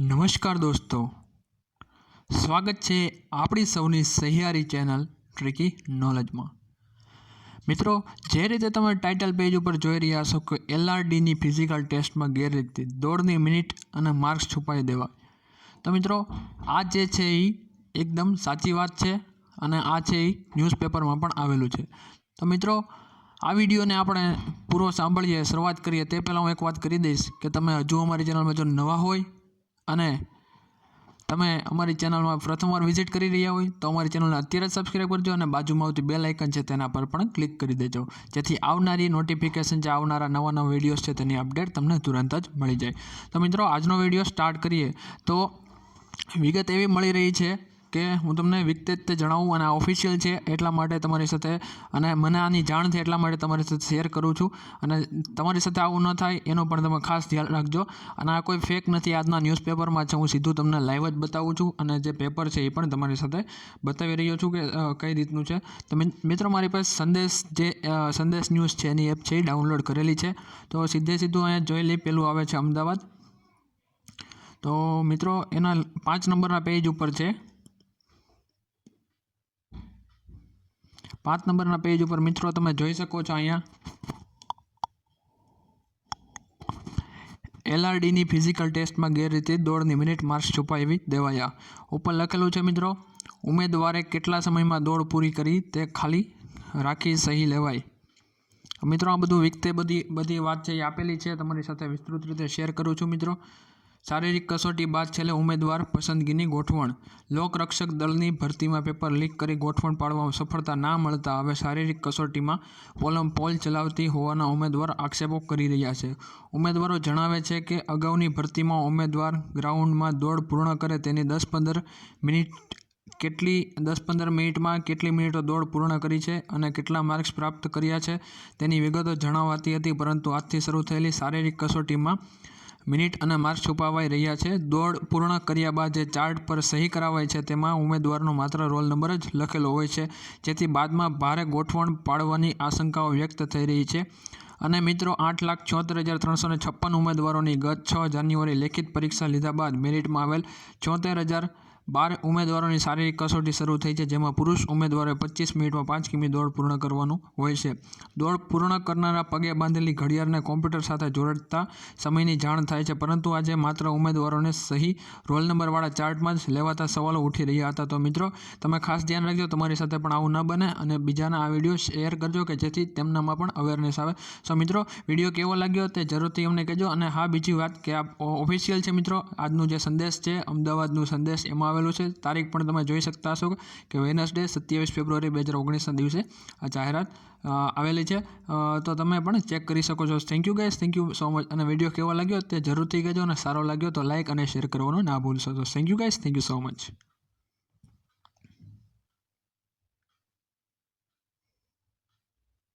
નમસ્કાર દોસ્તો. સ્વાગત છે આપણી સૌની સહિયારી ચેનલ ટ્રિકી નોલેજમાં. મિત્રો, જે રીતે તમે ટાઇટલ પેજ ઉપર જોઈ રહ્યા છો કે એલઆરડીની ફિઝિકલ ટેસ્ટમાં ગેરરીતિ, દોડની મિનિટ અને માર્ક્સ છુપાવી દેવા. તો મિત્રો, આ જે છે એ એકદમ સાચી વાત છે અને આ છે એ ન્યૂઝપેપરમાં પણ આવેલું છે. તો મિત્રો, આ વિડીયોને આપણે પૂરો સાંભળીએ, શરૂઆત કરીએ, તે પહેલાં હું એક વાત કરી દઈશ કે તમે હજુ અમારી ચેનલમાં જો નવા હોય અને તમે અમારી ચેનલમાં પ્રથમવાર વિઝિટ કરી રહ્યા હોય તો અમારી ચેનલને અત્યારે જ સબસ્ક્રાઈબ કરજો અને બાજુમાં આવતી બેલ આઇકન છે તેના પર પણ ક્લિક કરી દેજો. જેથી આવનારી નોટિફિકેશન જે આવનારા નવા નવા વિડીયોઝ છે તેની અપડેટ તમને તુરંત જ મળી જાય. તો મિત્રો, આજનો વીડિયો સ્ટાર્ટ કરીએ તો વિગત એવી મળી રહી છે કે હું તમને વિગતે જણાવું અને આ ઓફિશિયલ છે એટલા માટે તમારી સાથે અને મને આની જાણ છે એટલા માટે તમારી સાથે શેર કરું છું. અને તમારી સાથે આવું ન થાય એનો પણ તમે ખાસ ધ્યાન રાખજો. અને આ કોઈ ફેક નથી. આજના ન્યૂઝપેપરમાં છે, હું સીધું તમને લાઈવ જ બતાવું છું. અને જે પેપર છે એ પણ તમારી સાથે બતાવી રહ્યો છું કે કઈ રીતનું છે. તો મિત્રો, મારી પાસે સંદેશ જે સંદેશ ન્યૂઝ છે, એની એપ છે, એ ડાઉનલોડ કરેલી છે. તો સીધે સીધું અહીંયા જોઈ લઈ પેલું આવે છે અમદાવાદ. તો મિત્રો, એના પાંચ નંબરના પેજ ઉપર છે. પાંચ નંબરના પેજ ઉપર મિત્રો તમે જોઈ શકો છો અહીંયા. એલઆરડીની ફિઝિકલ ટેસ્ટમાં ગેરરીતિ દોડની મિનિટ માર્ક્સ છુપાવી દેવાયા. ઉપર લખેલું છે મિત્રો, ઉમેદવારે કેટલા સમયમાં દોડ પૂરી કરી તે ખાલી રાખી સહી લેવાય. મિત્રો, આ બધું વિગતે બધી બધી વાત છે એ આપેલી છે, તમારી સાથે વિસ્તૃત રીતે શેર કરું છું મિત્રો. શારીરિક કસોટી બાદ છેલ્લે ઉમેદવાર પસંદગીની ગોઠવણ. લોકરક્ષક દળની ભરતીમાં પેપર લીક કરી ગોઠવણ પાડવામાં સફળતા ના મળતા હવે શારીરિક કસોટીમાં પોલમ પોલ ચલાવતી હોવાના ઉમેદવાર આક્ષેપો કરી રહ્યા છે. ઉમેદવારો જણાવે છે કે અગાઉની ભરતીમાં ઉમેદવાર ગ્રાઉન્ડમાં દોડ પૂર્ણ કરે તેની દસ પંદર મિનિટ કેટલી દસ પંદર મિનિટમાં કેટલી મિનિટો દોડ પૂર્ણ કરી છે અને કેટલા માર્ક્સ પ્રાપ્ત કર્યા છે તેની વિગતો જણાવાતી હતી, પરંતુ આજથી શરૂ થયેલી શારીરિક કસોટીમાં મિનિટ અને માર્ક્સ છુપાવાઈ રહ્યા છે. દોડ પૂર્ણ કર્યા બાદ જે ચાર્ટ પર સહી કરાવાય છે તેમાં ઉમેદવારનો માત્ર રોલ નંબર જ લખેલો હોય છે. જેથી બાદમાં ભારે ગોઠવણ પાડવાની આશંકાઓ વ્યક્ત થઈ રહી છે. અને મિત્રો, આઠ લાખ છોતેર હજાર ત્રણસો છપ્પન ઉમેદવારોની ગત છ જાન્યુઆરી લેખિત પરીક્ષા લીધા બાદ મેરિટમાં આવેલ છોતેર હજાર બાર ઉમેદવારોની શારીરિક કસોટી શરૂ થઈ છે, જેમાં પુરુષ ઉમેદવારોએ પચીસ મિનિટમાં પાંચ કિમી દોડ પૂર્ણ કરવાનું હોય છે. દોડ પૂર્ણ કરનારા પગે બાંધેલી ઘડિયાળને કોમ્પ્યુટર સાથે જોડતા સમયની જાણ થાય છે, પરંતુ આજે માત્ર ઉમેદવારોને સહી રોલ નંબરવાળા ચાર્ટમાં જ લેવાતા સવાલો ઉઠી રહ્યા હતા. તો મિત્રો, તમે ખાસ ધ્યાન રાખજો, તમારી સાથે પણ આવું ન બને અને બીજાના આ વીડિયો શેર કરજો કે જેથી તેમનામાં પણ અવેરનેસ આવે. સો મિત્રો, વીડિયો કેવો લાગ્યો તે જરૂરથી અમને કહેજો અને હા, બીજી વાત કે આ ઓફિશિયલ છે મિત્રો, આજનું જે સંદેશ છે, અમદાવાદનું સંદેશ, એમાં આવેલું છે. તારીખ પણ તમે જોઈ શકતા હશો કે વેનસડે સત્યાવીસ ફેબ્રુઆરી બે હજાર ઓગણીસના દિવસે આ જાહેરાત આવેલી છે. તો તમે પણ ચેક કરી શકો છો. Thank you guys thank you so much અને વીડિયો કેવો લાગ્યો તે જરૂરથી કહેજો અને સારો લાગ્યો તો લાઇક અને શેર કરવાનું ના ભૂલશો. તો thank you guys thank you so much